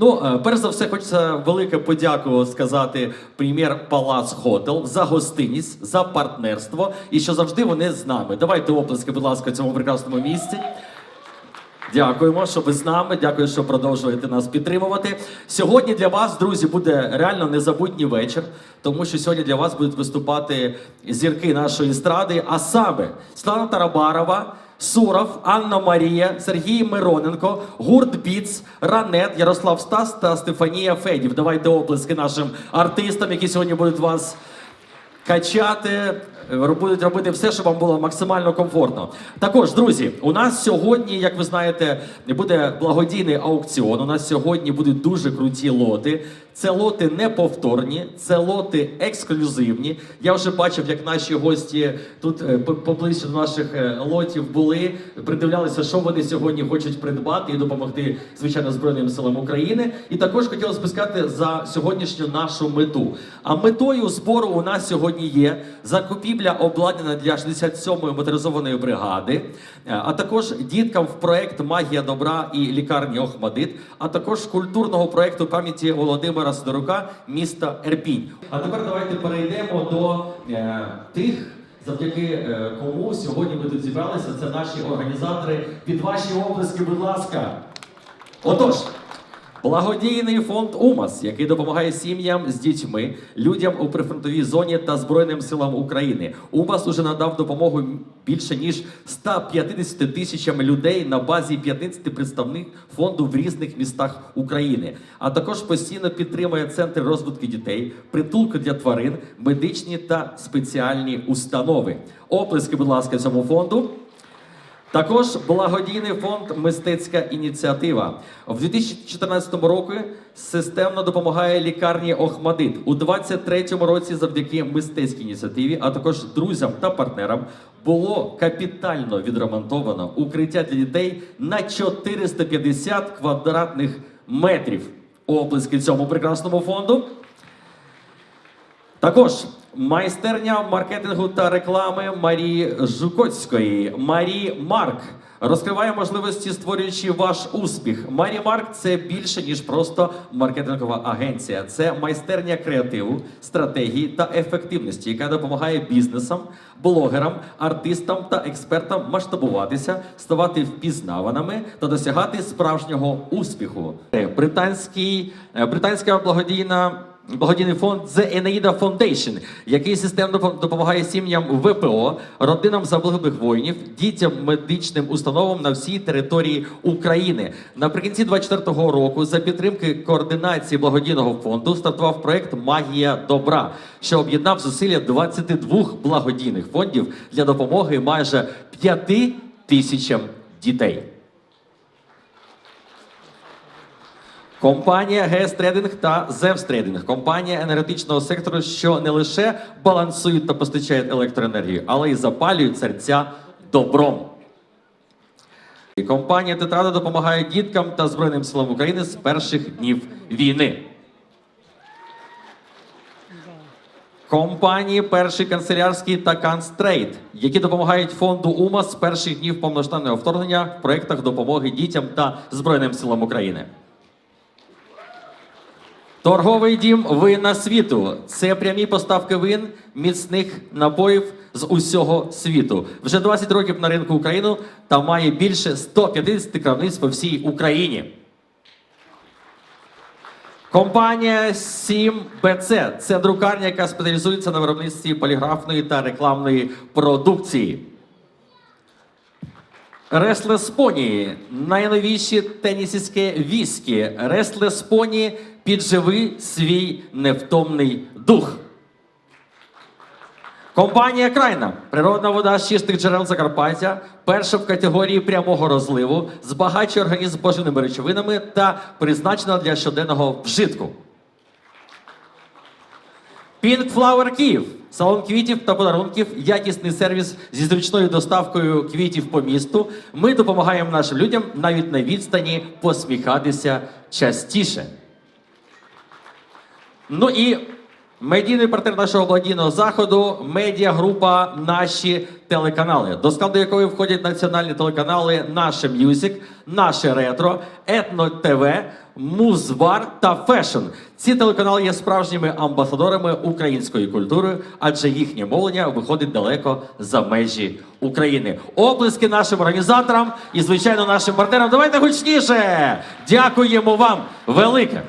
Ну, е, перш за все, хочеться велике подяку сказати прем'єр Палац Хотел за гостинність, за партнерство і що завжди вони з нами. Давайте оплески, будь ласка, цьому прекрасному місці. Дякуємо, що ви з нами. Дякую, що продовжуєте нас підтримувати. Сьогодні для вас, друзі, буде реально незабутній вечір, тому що сьогодні для вас будуть виступати зірки нашої естради, а саме Слава Тарабарова. Суров, Анна Марія, Сергій Мироненко, гурт Біц, Ранет, Ярослав Стас та Стефанія Федів. Давайте оплески нашим артистам, які сьогодні будуть вас качати, е, будуть робити все, щоб вам було максимально комфортно. Також, друзі, у нас сьогодні, як ви знаєте, буде благодійний аукціон. У нас сьогодні будуть дуже круті лоти. Це лоти неповторні, це лоти ексклюзивні. Я вже бачив, як наші гості тут е, поближче до наших е, лотів були, придивлялися, що вони сьогодні хочуть придбати і допомогти, звичайно, Збройним силам України. І також хотілося б сказати за сьогоднішню нашу мету. А метою збору у нас сьогодні є закупівля обладнання для 67-ї моторизованої бригади, е, а також діткам в проект Магія добра і лікарні Охмадит, а також культурного проекту пам'яті Володимира Сидорука міста Ерпінь. А тепер давайте перейдемо до е, тих. Завдяки е, кому сьогодні ми тут зібралися, це наші організатори. Під ваші оплески, будь ласка. Отож, благодійний фонд УМАС, який допомагає сім'ям з дітьми, людям у прифронтовій зоні та Збройним силам України. УМАС уже надав допомогу більше ніж 150 тисячам людей на базі 15 представних фонду в різних містах України. А також постійно підтримує центри розвитку дітей, притулки для тварин, медичні та спеціальні установи. Оплески, будь ласка, цьому фонду. Також благодійний фонд Мистецька ініціатива в 2014 році системно допомагає лікарні Охмадит у 2023 році. Завдяки мистецькій ініціативі, а також друзям та партнерам, було капітально відремонтовано укриття для дітей на 450 квадратних метрів. Оплески цьому прекрасному фонду. Також майстерня маркетингу та реклами Марії Жукоцької. Марі Марк розкриває можливості, створюючи ваш успіх. Марі Марк це більше ніж просто маркетингова агенція. Це майстерня креативу, стратегії та ефективності, яка допомагає бізнесам, блогерам, артистам та експертам масштабуватися, ставати впізнаваними та досягати справжнього успіху. Британський е, британська благодійна. Благодійний фонд The Eneida Foundation, який системно допомагає сім'ям ВПО, родинам загиблих воїнів, дітям, медичним установам на всій території України. Наприкінці 24-го року, за підтримки координації благодійного фонду, стартував проект Магія добра, що об'єднав зусилля 22 благодійних фондів для допомоги майже 5 тисячам дітей. Компанія ГЕС Трейдинг та Зевс Трейдинг – компанія енергетичного сектору, що не лише балансують та постачають електроенергію, але й запалюють серця добром. Компанія Тетрада допомагає діткам та Збройним силам України з перших днів війни. Компанії Перший канцелярський та Канцтрейд, які допомагають фонду УМАС з перших днів повноштатного вторгнення в проєктах допомоги дітям та Збройним силам України. Торговий дім вина світу це прямі поставки вин міцних напоїв з усього світу. Вже 20 років на ринку України та має більше 150 крамниць по всій Україні. Компанія 7BC – це друкарня, яка спеціалізується на виробництві поліграфної та рекламної продукції. Pony – найновіші тенісівське віскі. Pony – підживи свій невтомний дух. Компанія Крайна природна вода з чистих джерел Закарпаття, перша в категорії прямого розливу, збагачує організм поживними речовинами та призначена для щоденного вжитку. Pink Flower Київ. Салон квітів та подарунків, якісний сервіс зі зручною доставкою квітів по місту. Ми допомагаємо нашим людям навіть на відстані посміхатися частіше. Ну і медійний партнер нашого благодійного заходу медіагрупа Наші телеканали, до складу якої входять національні телеканали Наше Мюзик, Наше Ретро, Етно ТВ, Музвар та Фешн. Ці телеканали є справжніми амбасадорами української культури, адже їхнє мовлення виходить далеко за межі України. Оплески нашим організаторам і, звичайно, нашим партнерам. Давайте гучніше! Дякуємо вам велике!